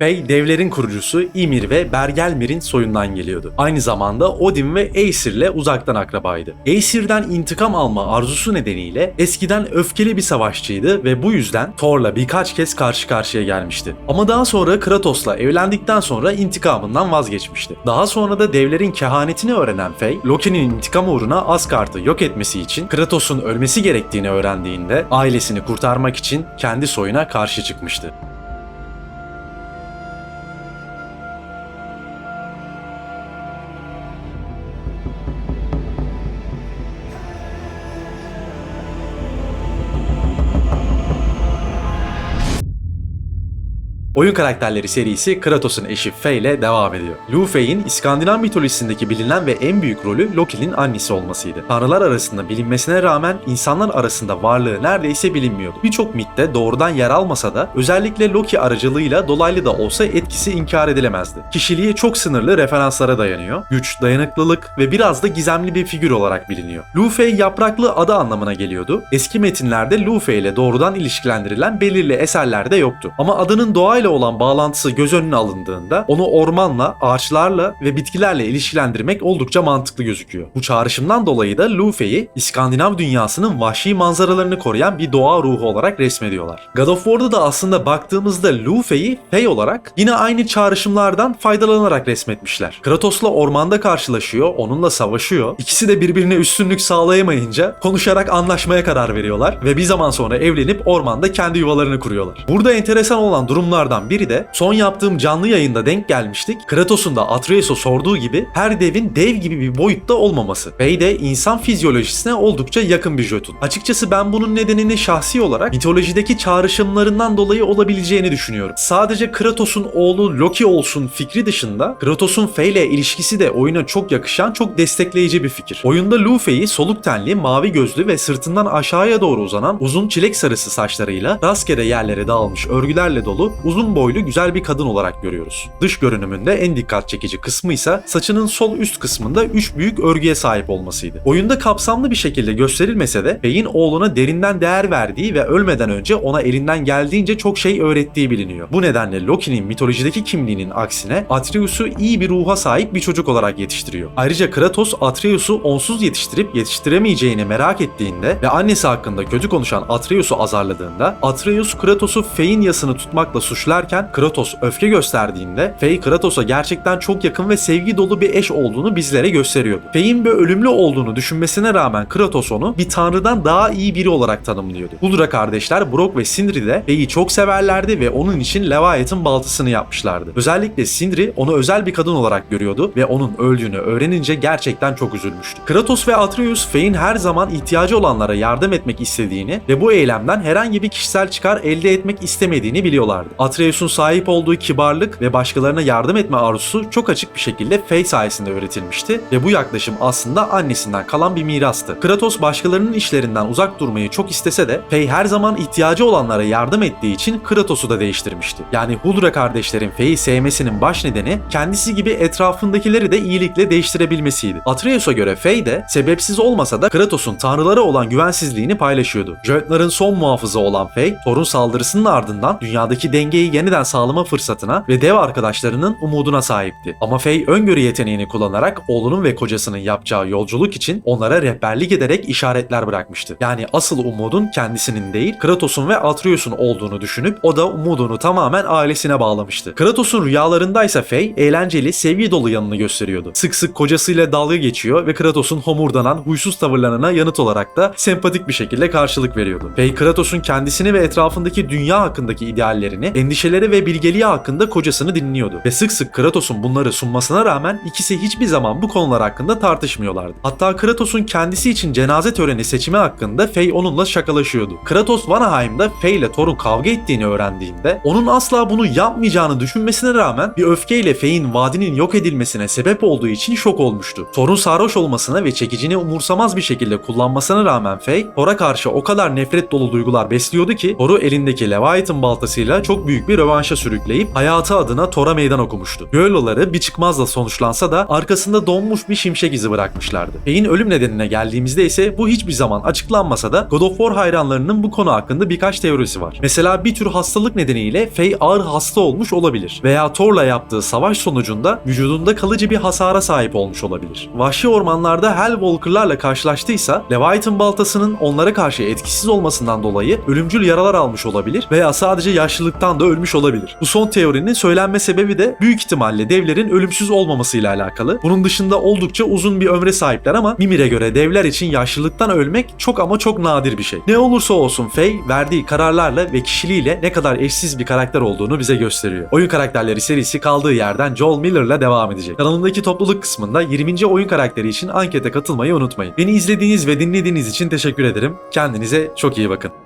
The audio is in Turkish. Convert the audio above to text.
Bey devlerin kurucusu Ymir ve Bergelmir'in soyundan geliyordu. Aynı zamanda Odin ve Aesir'le uzaktan akrabaydı. Aesir'den intikam alma arzusu nedeniyle eskiden öfkeli bir savaşçıydı ve bu yüzden Thor'la birkaç kez karşı karşıya gelmişti. Ama daha sonra Kratos'la evlendikten sonra intikamından vazgeçmişti. Daha sonra da devlerin kehanetini öğrenen Frey, Loki'nin intikam uğruna Asgard'ı yok etmesi için Kratos'un ölmesi gerektiğini öğrendiğinde ailesini kurtarmak için kendi soyuna karşı çıkmıştı. Oyun karakterleri serisi Kratos'un eşi Faye ile devam ediyor. Lu Faye'in İskandinav mitolojisindeki bilinen ve en büyük rolü Loki'nin annesi olmasıydı. Tanrılar arasında bilinmesine rağmen insanlar arasında varlığı neredeyse bilinmiyordu. Birçok mitte doğrudan yer almasa da özellikle Loki aracılığıyla dolaylı da olsa etkisi inkar edilemezdi. Kişiliği çok sınırlı referanslara dayanıyor. Güç, dayanıklılık ve biraz da gizemli bir figür olarak biliniyor. Lu Faye yapraklı adı anlamına geliyordu. Eski metinlerde Lu Faye ile doğrudan ilişkilendirilen belirli eserler de yoktu. Ama adının doğayla olan bağlantısı göz önüne alındığında onu ormanla, ağaçlarla ve bitkilerle ilişkilendirmek oldukça mantıklı gözüküyor. Bu çağrışımdan dolayı da Luffy'yi İskandinav dünyasının vahşi manzaralarını koruyan bir doğa ruhu olarak resmediyorlar. God of War'da da aslında baktığımızda Luffy'yi Fey olarak yine aynı çağrışımlardan faydalanarak resmetmişler. Kratos'la ormanda karşılaşıyor, onunla savaşıyor. İkisi de birbirine üstünlük sağlayamayınca konuşarak anlaşmaya karar veriyorlar ve bir zaman sonra evlenip ormanda kendi yuvalarını kuruyorlar. Burada enteresan olan durumlardan biri de son yaptığım canlı yayında denk gelmiştik. Kratos'un da Atreus'a sorduğu gibi her devin dev gibi bir boyutta olmaması. Bey de insan fizyolojisine oldukça yakın bir jötun. Açıkçası ben bunun nedenini şahsi olarak mitolojideki çağrışımlarından dolayı olabileceğini düşünüyorum. Sadece Kratos'un oğlu Loki olsun fikri dışında Kratos'un Faye ile ilişkisi de oyuna çok yakışan, çok destekleyici bir fikir. Oyunda Luffy'yi soluk tenli, mavi gözlü ve sırtından aşağıya doğru uzanan uzun çilek sarısı saçlarıyla rastgele yerlere dağılmış örgülerle dolu uzun boylu güzel bir kadın olarak görüyoruz. Dış görünümünde en dikkat çekici kısmı ise saçının sol üst kısmında 3 büyük örgüye sahip olmasıydı. Oyunda kapsamlı bir şekilde gösterilmese de Bey'in oğluna derinden değer verdiği ve ölmeden önce ona elinden geldiğince çok şey öğrettiği biliniyor. Bu nedenle Loki'nin mitolojideki kimliğinin aksine Atreus'u iyi bir ruha sahip bir çocuk olarak yetiştiriyor. Ayrıca Kratos Atreus'u onsuz yetiştirip yetiştiremeyeceğini merak ettiğinde ve annesi hakkında kötü konuşan Atreus'u azarladığında Atreus Kratos'u Fey'in yasını tutmakla suçlarken Kratos öfke gösterdiğinde Fey Kratos'a gerçekten çok yakın ve sevgi dolu bir eş olduğunu bizlere gösteriyordu. Fey'in bir ölümlü olduğunu düşünmesine rağmen Kratos onu bir tanrıdan daha iyi biri olarak tanımlıyordu. Huldra kardeşler Brock ve Sindri de Fey'i çok severlerdi ve onun için Leviathan baltasını yapmışlardı. Özellikle Sindri onu özel bir kadın olarak görüyordu ve onun öldüğünü öğrenince gerçekten çok üzülmüştü. Kratos ve Atreus Fey'in her zaman ihtiyacı olanlara yardım etmek istediğini ve bu eylemden herhangi bir kişisel çıkar elde etmek istemediğini biliyorlardı. Atreus'un sahip olduğu kibarlık ve başkalarına yardım etme arzusu çok açık bir şekilde Fey sayesinde öğretilmişti ve bu yaklaşım aslında annesinden kalan bir mirastı. Kratos başkalarının işlerinden uzak durmayı çok istese de Fey her zaman ihtiyacı olanlara yardım ettiği için Kratos'u da değiştirmişti. Yani Huldra kardeşlerin Fey'i sevmesinin baş nedeni kendisi gibi etrafındakileri de iyilikle değiştirebilmesiydi. Atreus'a göre Fey de sebepsiz olmasa da Kratos'un tanrılara olan güvensizliğini paylaşıyordu. Jötnar'ın son muhafızı olan Fey, Thor'un saldırısının ardından dünyadaki dengeyi yeniden sağlama fırsatına ve dev arkadaşlarının umuduna sahipti. Ama Fey öngörü yeteneğini kullanarak oğlunun ve kocasının yapacağı yolculuk için onlara rehberlik ederek işaretler bırakmıştı. Yani asıl umudun kendisinin değil Kratos'un ve Atreus'un olduğunu düşünüp o da umudunu tamamen ailesine bağlamıştı. Kratos'un rüyalarındaysa Fey eğlenceli, sevgi dolu yanını gösteriyordu. Sık sık kocasıyla dalga geçiyor ve Kratos'un homurdanan, huysuz tavırlarına yanıt olarak da sempatik bir şekilde karşılık veriyordu. Fey Kratos'un kendisini ve etrafındaki dünya hakkındaki ideallerini, endişeleri ve bilgeliği hakkında kocasını dinliyordu. Ve sık sık Kratos'un bunları sunmasına rağmen ikisi hiçbir zaman bu konular hakkında tartışmıyorlardı. Hatta Kratos'un kendisi için cenaze töreni seçimi hakkında Fey onunla şakalaşıyordu. Kratos Vanaheim'da Fey ile Thor'un kavga ettiğini öğrendiğinde onun asla bunu yapmayacağını düşünmesine rağmen bir öfkeyle Fey'in vadinin yok edilmesine sebep olduğu için şok olmuştu. Thor'un sarhoş olmasına ve çekicini umursamaz bir şekilde kullanmasına rağmen Fey, Thor'a karşı o kadar nefret dolu duygular besliyordu ki Thor'u elindeki Leviathan baltasıyla çok büyük bir rövanşa sürükleyip hayatı adına Thor'a meydan okumuştu. Düelloları bir çıkmazla sonuçlansa da arkasında donmuş bir şimşek izi bırakmışlardı. Fey'in ölüm nedenine geldiğimizde ise bu hiçbir zaman açıklanmasa da God of War hayranlarının bu konu hakkında birkaç teorisi var. Mesela bir tür hastalık nedeniyle Fey ağır hasta olmuş olabilir. Veya Thor'la yaptığı savaş sonucunda vücudunda kalıcı bir hasara sahip olmuş olabilir. Vahşi ormanlarda Hellwalker'larla karşılaştıysa Leviathan baltasının onlara karşı etkisiz olmasından dolayı ölümcül yaralar almış olabilir veya sadece yaşlılıktan da ölmüş olabilir. Bu son teorinin söylenme sebebi de büyük ihtimalle devlerin ölümsüz olmamasıyla alakalı. Bunun dışında oldukça uzun bir ömre sahipler ama Mimir'e göre devler için yaşlılıktan ölmek çok ama çok nadir bir şey. Ne olursa olsun Faye verdiği kararlarla ve kişiliğiyle ne kadar eşsiz bir karakter olduğunu bize gösteriyor. Oyun karakterleri serisi kaldığı yerden Joel Miller'la devam edecek. Kanalımdaki topluluk kısmında 20. oyun karakteri için ankete katılmayı unutmayın. Beni izlediğiniz ve dinlediğiniz için teşekkür ederim. Kendinize çok iyi bakın.